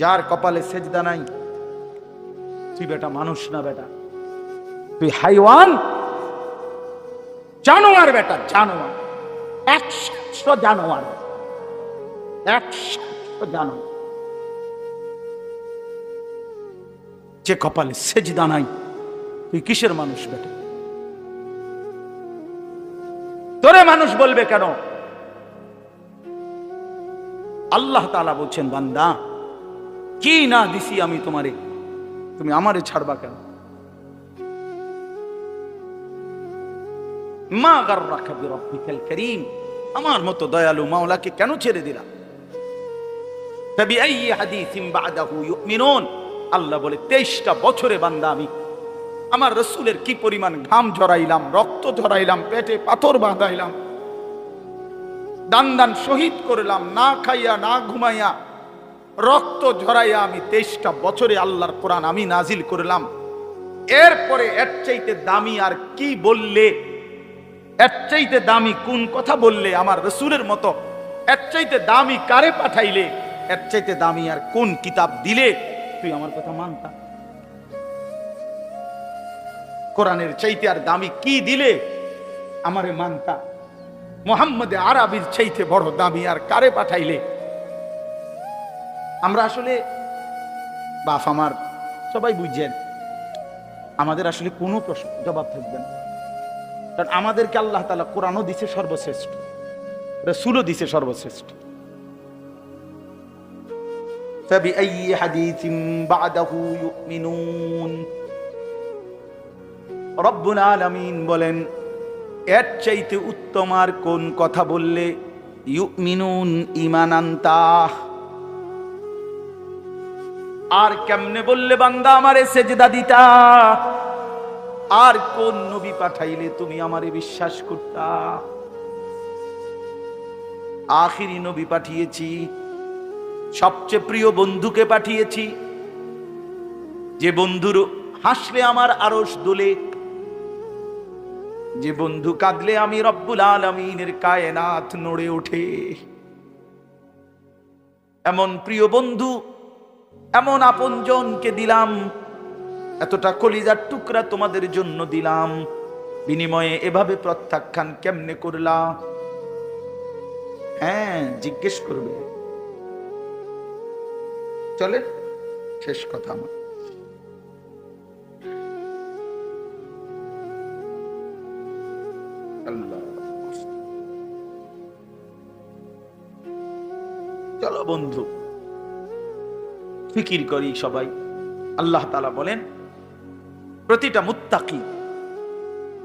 যার কপালে সেজদা নাই, তুই বেটা মানুষ না বেটা। তুই হাইওয়ান, জানোয়ার বেটা, জানোয়ার। একশো জানোয়ার একশো জানোয়ার। যে কপালে সেজদা নাই, তুই কিসের মানুষ বেটা? তোরে মানুষ বলবে কেন? আল্লাহ তালা বলছেন, বান্দা কি না দিছি আমি তোমারে? তুমি আমারে ছাড়বা কেন? মা গার্রাকা বিরাব্বিকাল করিম, আমার মতো দয়ালু মাওলাকে কেন ছেড়ে দিলাম তবে এই হাদিসিম বাদাহু ইউমিনুন, আল্লাহ বলে, তেইশটা বছরে বান্দা আমি আমার রসুলের কি পরিমাণ ঘাম ঝরাইলাম, রক্ত ঝরাইলাম, পেটে পাথর বাঁধাইলাম, দান দান শহীদ করলাম, না খাইয়া, না ঘুমাইয়া রক্ত ঝরাইয়া আমি তেইশটা বছরে আল্লাহর কোরআন আমি নাজিল করলাম। এরপরে এর চাইতে দামি আর কি বললে? এর চাইতে দামি কোন কথা বললে আমার রসুলের মতো? এর চাইতে দামি কারে পাঠাইলে? এর চাইতে দামি আর কোন কিতাব দিলে? তুই আমার কথা মানতা? কোরআনের চাইতে আর দামি কি দিলে? আমারে মানতা? মোহাম্মদে আরবির চাইতে বড় দামি আর কারে পাঠাইলে? আমরা আসলে বাফ আমার সবাই বুঝছেন, আমাদের আসলে কোনো প্রশ্ন, জবাব থাকবে না। কারণ আমাদেরকে আল্লাহ তালা কোরআনও দিছে সর্বশ্রেষ্ঠ, রসুলও দিছে সর্বশ্রেষ্ঠ। বলেন, এর চাইতে উত্তম আর কোন কথা বললে, ইউমিনুন ইমানান্তাহ আর কেমনে বললে বান্দা আমারে সেজদা দিতা? আর কোন নবী পাঠাইলে তুমি আমারে বিশ্বাস করতা? আখিরি নবী পাঠিয়েছি, সবচেয়ে প্রিয় বন্ধুকে পাঠিয়েছি। যে বন্ধুর হাসলে আমার আরস দোলে, যে বন্ধু কাঁদলে আমি রব্বুল আলমিনের কায়নাথ নড়ে ওঠে। এমন প্রিয় বন্ধু এমন আপনজনকে দিলাম, এতটা কলিজার টুকরা তোমাদের জন্য দিলাম। বিনিময়ে এভাবে প্রত্যাখ্যান কেমনে করলা? হ্যাঁ জিজ্ঞেস করবে। চলে, শেষ কথা আমার। ফিকির করি সবাই। আল্লাহ তালা বলেন, প্রতিটা মুত্তাকি,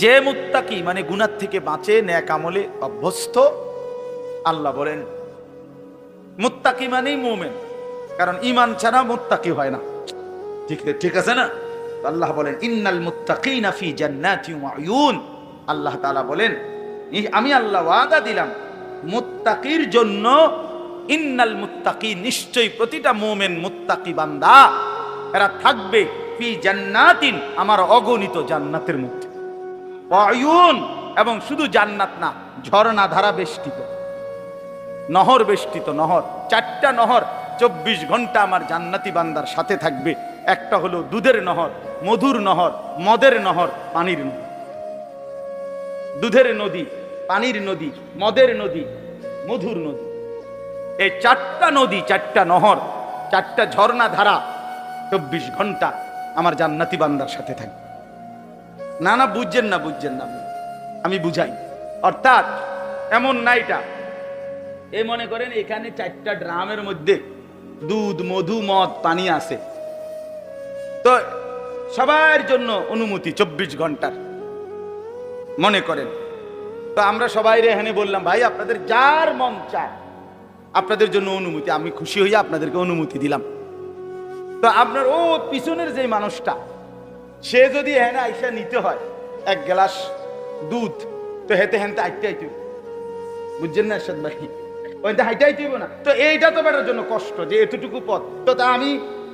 যে মুত্তাকি মানে গুনার থেকে বাঁচে, ন্যাক আমলে অভ্যস্ত, আল্লাহ বলেন, মুত্তাকি মানেই মোমেন, কারণ ইমান ছাড়া মুত্তাকি হয় না। ঠিক ঠিক আছে না? আল্লাহ বলেন, ইন্নাল মুত্তাকিনা ফি জান্নাতি আয়ুন আল্লাহ তাআলা বলেন আমি আল্লাহ ওয়াদা দিলাম, মুত্তাকির জন্য ইন্নাল মুত্তাকি, নিশ্চয়ই প্রতিটা মোমেন মুত্তাকি বান্দা। এরা থাকবে ফি জান্নাতিন, আমার অগণিত জান্নাতের মধ্যে। এবং শুধু জান্নাত না, ঝর্ণা ধারা বেষ্টিত। নহর বেষ্টিত, নহর। চারটা নহর, চব্বিশ ঘণ্টা আমার জান্নাতি বান্দার সাথে থাকবে। একটা হলো দুধের নহর, মধুর নহর, মদের নহর, পানির নহর দুধের নদী, পানির নদী, মদের নদী, মধুর নদী। এই চারটা নদী, চারটা নহর, চারটা ঝর্ণা ধারা, চব্বিশ ঘণ্টা আমার জান্নাতি বান্দার সাথে থাকবে। না না, বুঝছেন না বুঝছেন না। আমি বুঝাই। অর্থাৎ এমন না এটা। এ মনে করেন, এখানে চারটা ড্রামের মধ্যে দুধ, মধু, মদ, পানি আছে। তো সবার জন্য অনুমতি চব্বিশ ঘণ্টার। মনে করেন। তো আমরা সবাই এখানে বললাম, ভাই, আপনাদের যার মন চায় আপনাদের জন্য অনুমতি, আমি খুশি হয়ে আপনাদেরকে অনুমতি দিলাম। তো আপনার ও পিছনের যে মানুষটা, সে যদি এখানে আইসা নিতে হয়, এক গ্লাস দুধ, তো হেতে হেনতে আইতে আইতে। বুঝছেন না এরশাদ ভাই? ওইটা হাইটাই দিব না। তো এইটা তো বেটার জন্য কষ্ট, যে এতটুকু পথ। তো তা আমি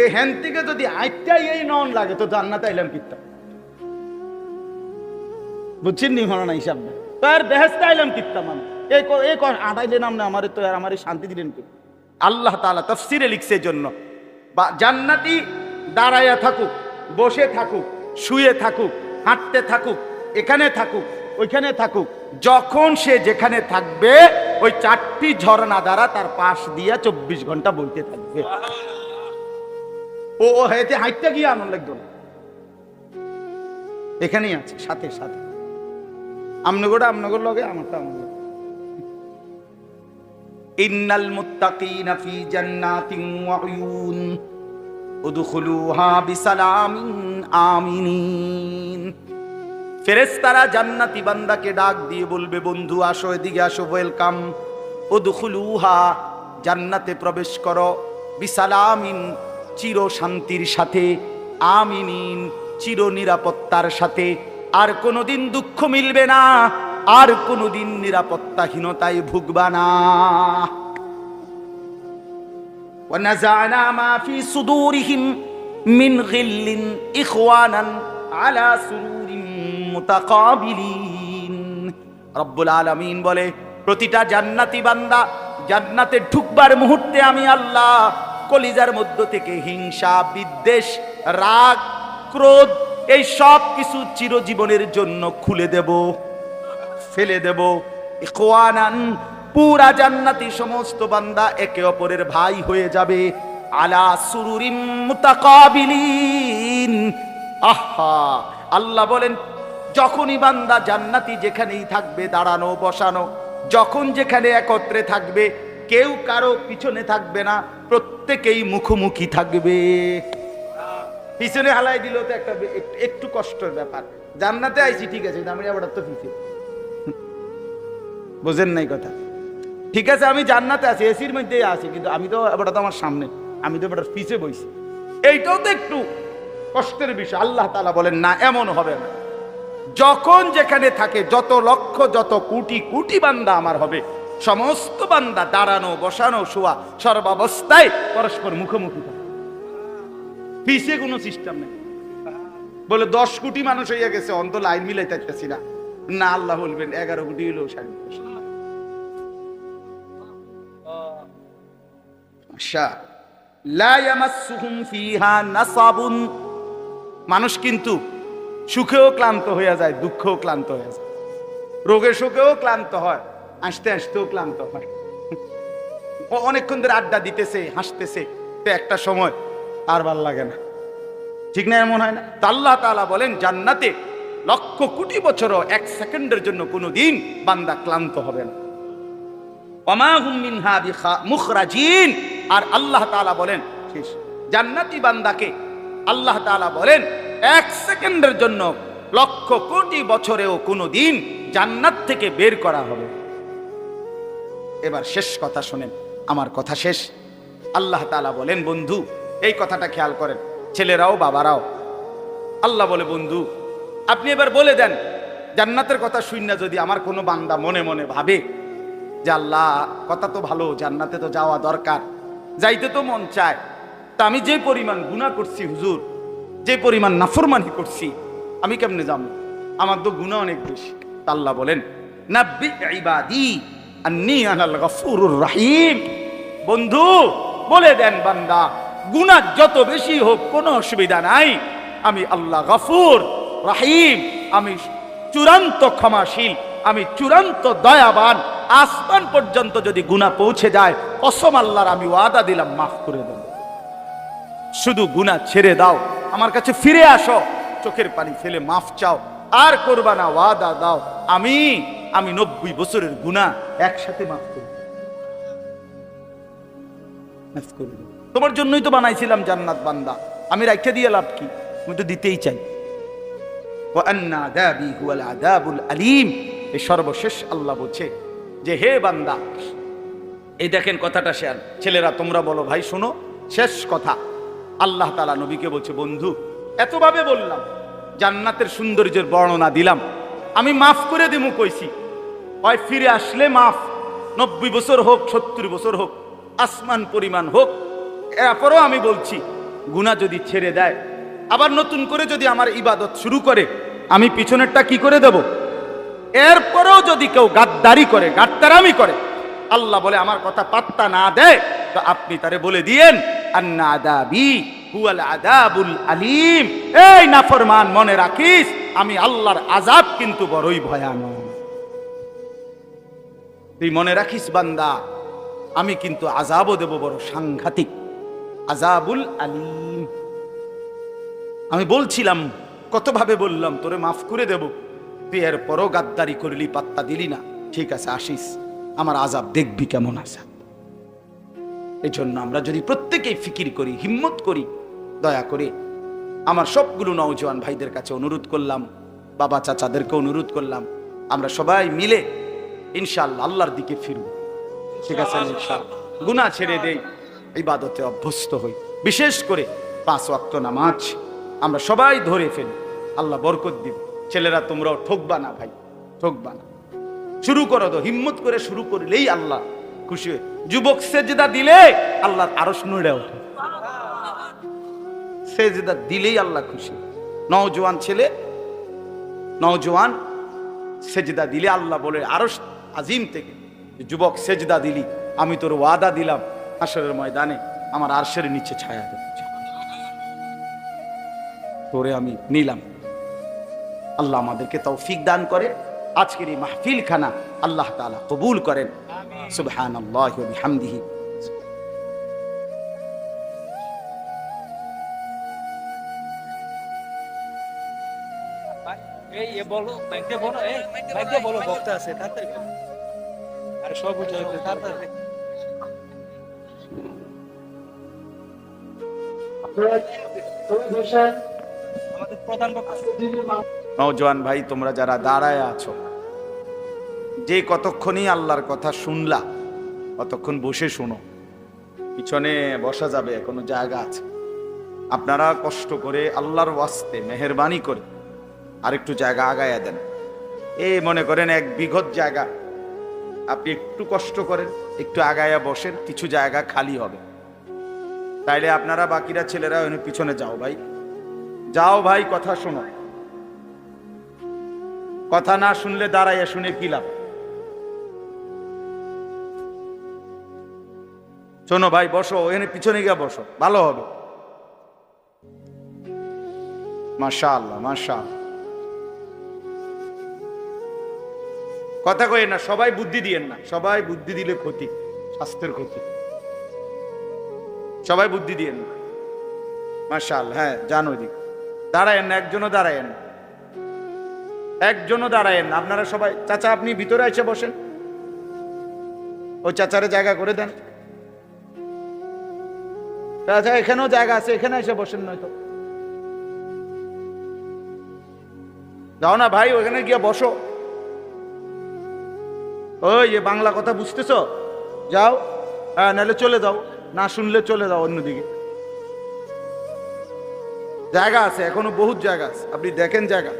এই হ্যান থেকে যদি আইটাই এই নন লাগে, তো জান্নাত আইলাম কিত্তাম বুঝছেন নি হলো না হিসাব? না তো আর বেহেস্তে আইলাম কিত্তাম আমি এই এই আটাইলে নাম না আমার তো আর আমার শান্তি দিলেন কি? আল্লাহ তাআলা তাফসিরে লিখছে জন্য বা- জান্নাতি দাঁড়াইয়া থাকুক, বসে থাকুক, শুয়ে থাকুক, হাঁটতে থাকুক, এখানে থাকুক, ওইখানে থাকুক, যখন সে যেখানে থাকবে, ওই চারটি ঝর্ণা দ্বারা তার পাশ দিয়া চব্বিশ ঘণ্টা বইতে থাকবে। ও ও হেঁটে হাঁটতে গিয়ে আনন্দ লাগতো এখানেই আছে, সাথে সাথে। আমনগোটা আমনগর লগে, আমারটা আমার। ইন্নাল মুত্তাকিনা ফি জান্নাতিন ওয়া উয়ুন, উদখুলুহা বিসালামিন আমিনিন। ফেরেশতারা জান্নাতি বান্দাকে ডাক দিয়ে বলবে, বন্ধু, আসো, এদিকে আসো, ওয়েলকাম। উদখুলুহা, জান্নাতে প্রবেশ করো। বিসালামিন, চির শান্তির সাথে, আমিনিন, চির নিরাপত্তার সাথে। আর কোনোদিন দুঃখ মিলবে না। আর কোনোদিন নিরাপত্তাহীনতায় ভুগবা না ونزعنا ما في صدورهم من غل إخوانا على سرور متقابلين রব্বুল আলামিন বলে প্রতিটা জান্নাতি বান্দা জান্নাতে ঢুকবার মুহূর্তে আমি আল্লাহ কলিজার মধ্য থেকে হিংসা বিদ্বেষ রাগ ক্রোধ এই সব কিছু চিরজীবনের জন্য খুলে দেব ফেলে দেব। ইখওয়ানান, পুরা জান্নাতি সমস্ত বান্দা একে অপরের ভাই হয়ে যাবে। আলা সুরুরিম মুতাকাবিলিন। আহা, আল্লাহ বলেন, যখনই বান্দা জান্নাতি যেখানেই থাকবে, দাঁড়ানো, বসানো, যখন যেখানে একত্রে থাকবে, কেউ কারও পিছনে থাকবে না, প্রত্যেকেই মুখোমুখি থাকবে। পিছনে হালাই দিল তো একটা একটু- কষ্টের ব্যাপার। জান্নাতে আইছি, ঠিক আছে আমি আবার তো পিছিয়ে বোঝেন নাই কথা। ঠিক আছে, আমি জান্নাতে আছি, এসির মধ্যেই আছি, কিন্তু আমি তো এবার তো আমার সামনে, আমি তো এবার পিছে বইছি। এইটাও তো একটু কষ্টের বিষয়, আল্লাহ তালা বলেন, না, এমন হবে না। যখন যেখানে থাকে, যত লক্ষ, যত কোটি কোটি বান্দা আমার হবে, সমস্ত বান্দা দাঁড়ানো, বসানো, শোয়া, সর্বাবস্থায় পরস্পর মুখোমুখি থাকে। পিছে কোনো সিস্টেম নেই। বলে, দশ কোটি মানুষ হইয়া গেছে অন্ত লাইন মিলাই থাকতেছি না। না, আল্লাহ বলবেন, এগারো কোটি হইলেও সাড়ে নাসাবুন। মানুষ কিন্তু সুখেও ক্লান্ত হয়ে যায়, দুঃখেও ক্লান্ত হয়ে যায়। রোগে শোকেও ক্লান্ত হয় আসতে আসতেও ক্লান্ত হয়। অনেকক্ষণ ধরে আড্ডা দিতেছে, হাসতেছে, তো একটা সময় আর ভালো লাগে না। ঠিক না, এমন হয় না? তা আল্লাহ তাআলা বলেন, জান্নাতে লক্ষ কোটি বছরও এক সেকেন্ডের জন্য কোনো দিন বান্দা ক্লান্ত হবে না। ওমা হুম মিনহা বিখা- মুখরাজিন। আর আল্লাহ তাআলা বলেন, শেষ। জান্নাতি বান্দাকে আল্লাহ তাআলা বলেন, এক সেকেন্ডের জন্য লক্ষ কোটি বছরেও কোনো দিন জান্নাত থেকে বের করা হবে। এবার শেষ কথা শোনেন, আমার কথা শেষ। আল্লাহ তাআলা বলেন, বন্ধু, এই কথাটা খেয়াল করেন, ছেলেরাও বাবারাও। আল্লাহ বলে, বন্ধু, আপনি এবার বলে দেন, জান্নাতের কথা শুননা যদি আমার কোনো বান্দা মনে মনে ভাবে যে, আল্লাহ, কথা তো ভালো, জান্নাতে তো যাওয়া দরকার। যাইতে তো মন চায়। তা আমি যে পরিমাণ গুণা করছি হুজুর, যে পরিমাণ নাফরমানি করছি, আমি কেমনে যাব আমার তো গুণা অনেক বেশি। আল্লাহ বলেন রাহিম। বন্ধু, বলে দেন বান্দা গুণা যত বেশি হোক কোনো অসুবিধা নাই। আমি আল্লাহ গফুর, রাহিম, আমি চূড়ান্ত ক্ষমাশীল, আমি চূড়ান্ত দয়াবান আসমান পর্যন্ত যদি গুণা পৌঁছে যায় অসম আল্লাহর আমি ওয়াদা দিলাম, মাফ করে দেব। শুধু গুণা ছেড়ে দাও, আমার কাছে ফিরে আসো। চোখের পানি ফেলে মাফ চাও, আর করবা না, ওয়াদা দাও। আমি আমি নব্বই বছরের গুণা একসাথে মাফ করি। মাফ করে দেব। তোমার জন্যই তো বানাইছিলাম জান্নাত বান্দা। আমি রাখতে দিয়ে লাভ কি? আমি তো দিতেই চাই। আলীম। এই সর্বশেষ আল্লাহ বলছে যে হে বান্দা, এই দেখেন কথাটা শেয়ার। ছেলেরা, তোমরা বলো, ভাই, শোনো, শেষ কথা। আল্লাহ তালা নবীকে বলছে, বন্ধু, এতভাবে বললাম, জান্নাতের সৌন্দর্যের বর্ণনা দিলাম। আমি মাফ করে দিমু কইছি। হয় ফিরে আসলে মাফ, নব্বই বছর হোক, সত্তর বছর হোক, আসমান পরিমাণ হোক, এরপরও আমি বলছি গুণা যদি ছেড়ে দেয়, আবার নতুন করে যদি আমার ইবাদত শুরু করে, আমি পিছনেরটা কি করে দেব? এরপরেও যদি কেউ গাদ্দারি করে, গাদ্দারামি করে। আল্লাহ বলে, আমার কথা পাত্তা না দেয় তো আপনি তারে বলে দিয়েন, আন্না আদাবি হুয়াল আদাবুল আলিম। এই নাফরমান, মনে রাখিস, আমি আল্লাহর আজাব কিন্তু বড়ই ভয়ানক। তুই মনে রাখিস বান্দা, আমি কিন্তু আজাবও দেব বড় সাংঘাতিক। আজাবুল আলিম। আমি বলছিলাম, কতভাবে বললাম, তোরে মাফ করে দেব। তুই এর পরও গাদ্দারি করলি, পাত্তা দিলি না। ঠিক আছে আসিস। আমার আজাব দেখবি কেমন আজাব এই জন্য আমরা যদি প্রত্যেকেই ফিকির করি হিম্মত করি দয়া করে আমার সবগুলো নওজোয়ান ভাইদের কাছে অনুরোধ করলাম বাবা চাচাদেরকে অনুরোধ করলাম আমরা সবাই মিলে ইনশাআল্লাহ আল্লাহর দিকে ফিরব। ঠিক আছে ইনশাআল্লাহ। গুনাহ ছেড়ে দেই ইবাদতে অভ্যস্ত হই। বিশেষ করে পাঁচ ওয়াক্ত নামাজ আমরা সবাই ধরে ফেলি। আল্লাহ বরকত দিব ছেলেরা তোমরাও ঠকবা না ভাই ঠকবা না। শুরু করো তো, হিম্মত করে শুরু করলেই আল্লাহ খুশি হয়ে যুবক সেজদা দিলে আল্লাহ আরও নড়ে ওঠে। সেজদা দিলেই আল্লাহ খুশি। নওজোয়ান ছেলে, নওজোয়ান সেজদা দিলে আল্লাহ বলে আরও আজিম থেকে যুবক সেজদা দিলি, আমি তোর ওয়াদা দিলাম হাসরের ময়দানে আমার আরশের নিচে ছায়া তোরে আমি নিলাম। আল্লাহ আমাদেরকে তৌফিক দান করে। আজকের এই মাহফিল খানা আল্লাহ তাআলা কবুল করেন। সুবহানাল্লাহি ওয়া বিহামদিহি। বলো বলো এই মাইক দিয়ে বলো বক্তা আছে তাড়াতাড়ি আরে সব উঠে উঠে তাড়াতাড়ি। আমাদের প্রধান বক্তা নওজোয়ান ভাই, তোমরা যারা দাঁড়ায় আছো, যে কতক্ষণই আল্লাহর কথা শুনলা কতক্ষণ বসে শোনো। পিছনে বসা যাবে, এখনও জায়গা আছে। আপনারা কষ্ট করে আল্লাহর ওয়াস্তে মেহরবানি করে আরেকটু জায়গা আগায়া দেন। এ, মনে করেন এক বিঘত জায়গা। আপনি একটু কষ্ট করেন, একটু আগায়া বসেন, কিছু জায়গা খালি হবে। তাইলে আপনারা বাকিরা ছেলেরা পিছনে যাও ভাই। যাও ভাই, কথা শোনো। কথা না শুনলে দাঁড়াইয়া শুনে কি লাভ? শোনো ভাই, বসো, এখানে পিছনে গিয়ে বসো, ভালো হবে। মাশা আল্লাহ কথা কই না, সবাই বুদ্ধি দিয়েন না, সবাই বুদ্ধি দিলে ক্ষতি, স্বাস্থ্যের ক্ষতি। সবাই বুদ্ধি দিয়েন না। মাশাল হ্যাঁ জানো দিক দাঁড়ায়েন না, একজনও দাঁড়ায়েন না। একজনও দাঁড়ায়েন না। আপনারা সবাই, চাচা আপনি ভিতরে এসে বসেন। ওই চাচারে জায়গা করে দেন। চাচা, এখানেও জায়গা আছে, এখানে এসে বসেন নয়তো। যাও না ভাই, ওখানে গিয়ে বসো। ওই বাংলা কথা বুঝতেছ? যাও। হ্যাঁ নাহলে চলে যাও। না শুনলে চলে যাও অন্যদিকে। জায়গা আছে, এখনও বহুত জায়গা আছে। আপনি দেখেন জায়গা।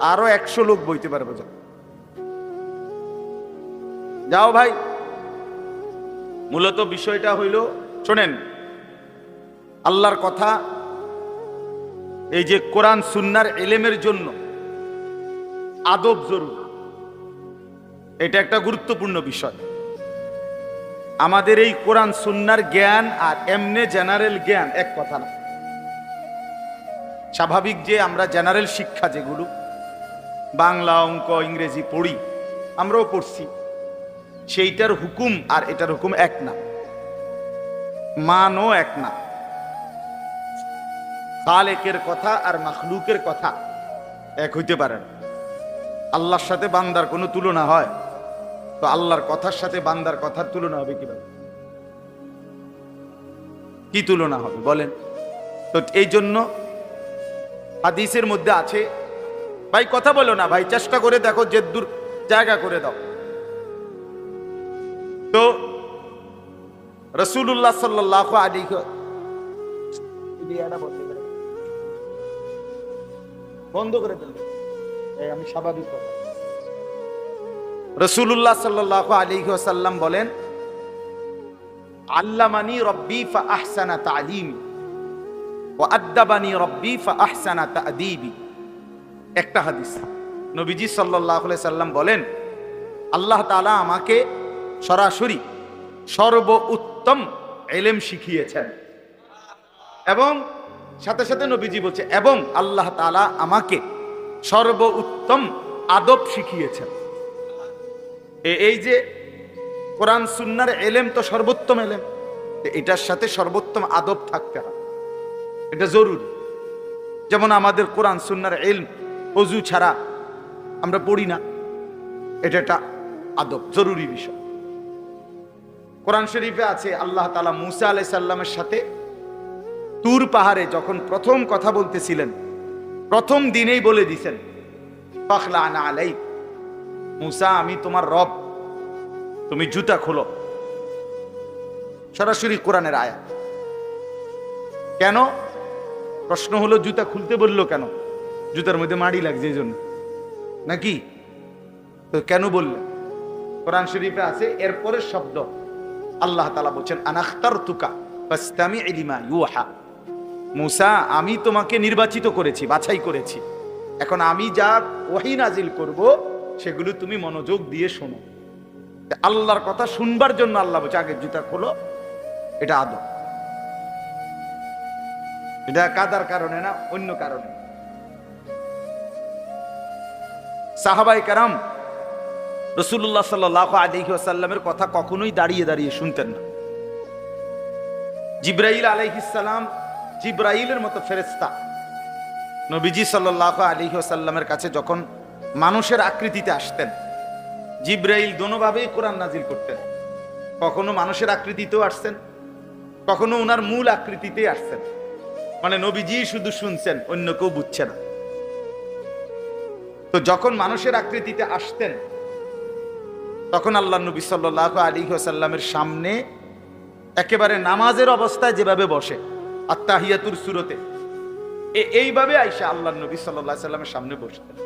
আরও একশো লোক বইতে পারবে, যাও। ভাই। মূলত বিষয়টা হইল, শোনেন, আল্লাহর কথা, এই যে কোরআন সুন্নার এলেমের জন্য আদব জরুর। এটা একটা গুরুত্বপূর্ণ বিষয়। আমাদের এই কোরআন সুন্নার জ্ঞান আর এমনে জেনারেল জ্ঞান এক কথা না। স্বাভাবিক যে আমরা জেনারেল শিক্ষা যেগুলো বাংলা অঙ্ক, ইংরেজি পড়ি, আমরাও পড়ছি। সেইটার হুকুম আর এটার হুকুম এক না। মানও এক না। খালেকের কথা আর মাখলুকের কথা এক হইতে পারে না। আল্লাহর সাথে বান্দার কোনো তুলনা হয়? তো আল্লাহর কথার সাথে বান্দার কথার তুলনা হবে কীভাবে? কি তুলনা হবে বলেন? তো এই জন্য হাদিসের মধ্যে আছে ভাই, কথা বলো না ভাই, চেষ্টা করে দেখো যে দূর জায়গা করে দাও। তো রসুল্লাহ সাল্লাহ আলী বন্ধ করে এই আমি স্বাভাবিক রসুল্লাহ সাল্লাহ আলী সাল্লাম বলেন, আল্লামানি রব্বি ফা আহসানা তালিমি ও আদাবানি রব্বি ফা আহসানা তাদিবি। একটা হাদিস। নবীজি সাল্লাহ সাল্লাম বলেন, আল্লাহ তাআলা আমাকে সরাসরি সর্ব উত্তম এলেম শিখিয়েছেন। এবং সাথে সাথে নবীজি বলছে, এবং আল্লাহ তাআলা আমাকে সর্ব উত্তম আদব শিখিয়েছেন। এই যে কোরআন, সুন্নার এলেম তো সর্বোত্তম এলেম এটার সাথে সর্বোত্তম আদব থাকতে হবে। এটা জরুরি। যেমন আমাদের কোরআন, সুন্নার এলম অজু ছাড়া আমরা পড়ি না। এটা একটা আদব, জরুরি বিষয়। কোরআন শরীফে আছে, আল্লাহ তালা মুসা আলাই সাল্লামের সাথে তুর পাহাড়ে যখন প্রথম কথা বলতেছিলেন, প্রথম দিনেই বলে দিছেন পাখলা আনা আলাই মুসা, আমি তোমার রব। তুমি জুতা খোলো। সরাসরি কোরআনের আয়া কেন? প্রশ্ন হলো, জুতা খুলতে বলল কেন? জুতার মধ্যে মাড়ি লাগছে এই জন্য। নাকি? তো কেন বললেন কোরআন শরীফে আছে এরপরের শব্দ। আল্লাহ তালা বলছেন আনাখতার তুকা মুসা, আমি তোমাকে নির্বাচিত করেছি, বাছাই করেছি। এখন আমি যা ওহি নাজিল করব, সেগুলো তুমি মনোযোগ দিয়ে শোনো। আল্লাহর কথা শুনবার জন্য আল্লাহ বলছে, আগে জুতা খোলো। এটা আদব। এটা কাদার কারণে না, অন্য কারণে। সাহাবাই কারাম রসুল্লাহ সাল্লাহ আলহি আসাল্লামের কথা কখনোই দাঁড়িয়ে দাঁড়িয়ে শুনতেন না। জিব্রাইল আলাইহিসাল্লাম জিব্রাইলের মতো ফেরেস্তা নবীজি সাল্লাহ আলহি আসাল্লামের কাছে যখন মানুষের আকৃতিতে আসতেন, জিব্রাইল দোনোভাবেই কোরআন নাজিল করতেন। কখনো মানুষের আকৃতিতেও আসছেন, কখনো ওনার মূল আকৃতিতে আসছেন। মানে নবীজি শুধু শুনছেন, অন্য কেউ বুঝছে না। তো যখন মানুষের আকৃতিতে আসতেন, তখন আল্লাহ নবী সাল্লাহ আলী সাল্লামের সামনে একেবারে নামাজের অবস্থায় যেভাবে বসে আত্মাহিয়াতুর সুরতে এইভাবে আইসা আল্লাহ নবী সাল্লাহ সাল্লামের সামনে বসতেন।